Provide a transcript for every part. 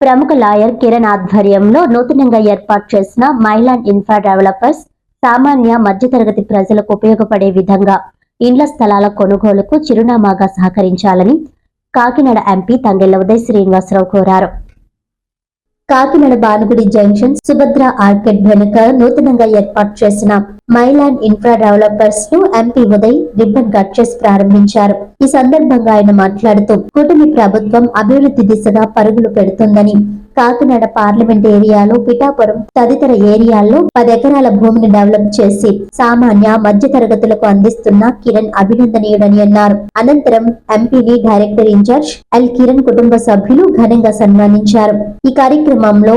ప్రముఖ లాయర్ కిరణ్ ఆధ్వర్యంలో నూతనంగా ఏర్పాటు చేసిన మైలాండ్ ఇన్ఫ్రా డెవలపర్స్ సామాన్య మధ్యతరగతి ప్రజలకు ఉపయోగపడే విధంగా ఇండ్ల స్థలాల కొనుగోలుకు చిరునామాగా సహకరించాలని కాకినాడ ఎంపీ తంగెళ్ళ ఉదయ్ శ్రీనివాసరావు కోరారు. కాకినాడ బానుగుడి జంక్షన్ సుభద్ర ఆర్కెడ్ వెనుక నూతనంగా ఏర్పాటు చేసిన మైలాండ్ ఇన్ఫ్రా డెవలపర్స్ను ఎంపీ ఉదయ్ రిబ్బన్ కట్ చేసి ప్రారంభించారు. ఈ సందర్భంగా ఆయన మాట్లాడుతూ కూటమి ప్రభుత్వం అభివృద్ధి దిశగా పరుగులు పెడుతుందని కాకినాడ పార్లమెంట్ ఏరియాలో పిఠాపురం తదితర ఏరియాల్లో పది ఎకరాల భూమిని డెవలప్ చేసి సామాన్య మధ్య తరగతులకు అందిస్తున్న కిరణ్ అభినందనీయుడని అన్నారు. అనంతరం ఎంపీని డైరెక్టర్ ఇన్ఛార్జ్ ఎల్ కిరణ్ కుటుంబ సభ్యులు ఘనంగా సన్మానించారు. ఈ కార్యక్రమంలో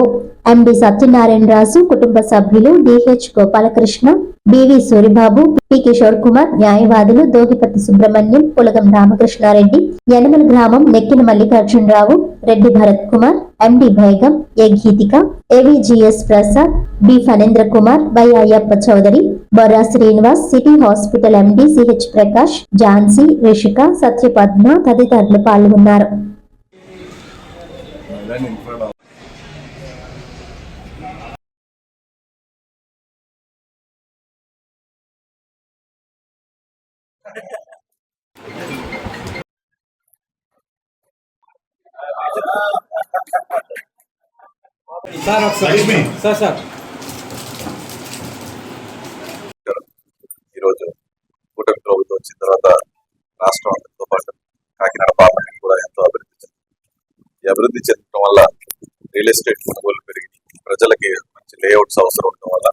ఎండి సత్యనారాయణ రాజు కుటుంబ సభ్యులు D H Gopalakrishna B V Suribabu P Kishore Kumar న్యాయవాదులు దోగిపతి సుబ్రహ్మణ్యం పులగం రామకృష్ణారెడ్డి యనమల గ్రామం Nekkina Mallikarjunarao Reddy Bharat Kumar MD Bhaigam A Geethika A V G S Prasad B Phanendra Kumar Y Ayyappa Chowdary Borra Srinivas city hospital MD C H Prakash Jhansi Rishika Satyapadma తదితరులు పాల్గొన్నారు. Sir ఒకసారి. Sir. Sir ఈరోజు కూటమి ప్రభుత్వం వచ్చిన తర్వాత రాష్ట్రం అంతటితో పాటు కాకినాడ పార్లమెంట్ కూడా ఎంతో అభివృద్ధి చెందింది. ఈ అభివృద్ధి చెందడం వల్ల రియల్ ఎస్టేట్ కొనుగోలు పెరిగి ప్రజలకి మంచి లేఅవుట్స్ అవసరం ఉండడం వల్ల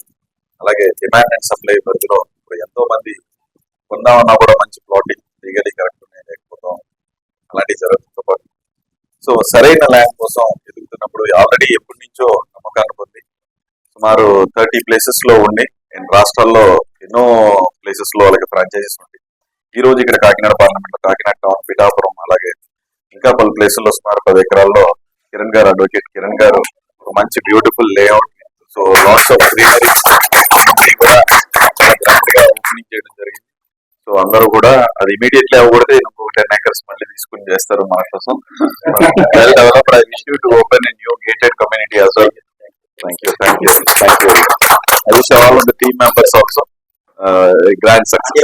అలాగే డిమాండ్ అండ్ సప్లై పరిధిలో ఇప్పుడు ఎంతో మంది కొందామన్నా కూడా మంచి ప్లాటింగ్ లీగలీ కరెక్ట్ ఉన్నాయి లేకపోవడం అలాంటివి జరుగుతుందో సో సరైన ల్యాండ్ కోసం ఎదుగుతున్నప్పుడు ఆల్రెడీ ఎప్పటి నుంచో నమ్మకాన్ని పొంది సుమారు థర్టీ ప్లేసెస్లో ఉండి రాష్ట్రాల్లో ఎన్నో ప్లేసెస్లో వాళ్ళకి ఫ్రాంచైజీస్ ఉండి. ఈ రోజు ఇక్కడ కాకినాడ పార్లమెంట్లో కాకినాడ టౌన్ పిఠాపురం అలాగే ఇంకా పలు ప్లేసుల్లో సుమారు పది ఎకరాల్లో కిరణ్ గారు అడ్వకేట్ కిరణ్ గారు మంచి beautiful layout so lots of greenery కూడా చాలా గ్రాండ్గా ఓపెనింగ్ చేయడం జరిగింది. సో అందరూ కూడా అది ఇమీడియట్లీ అవ్వకూడదు టెన్ ఏకర్స్ మళ్ళీ తీసుకుని చేస్తారు మన కోసం well developed I wish you to open a new gated community as well thank you thank you thank you I wish all of the team members also grand success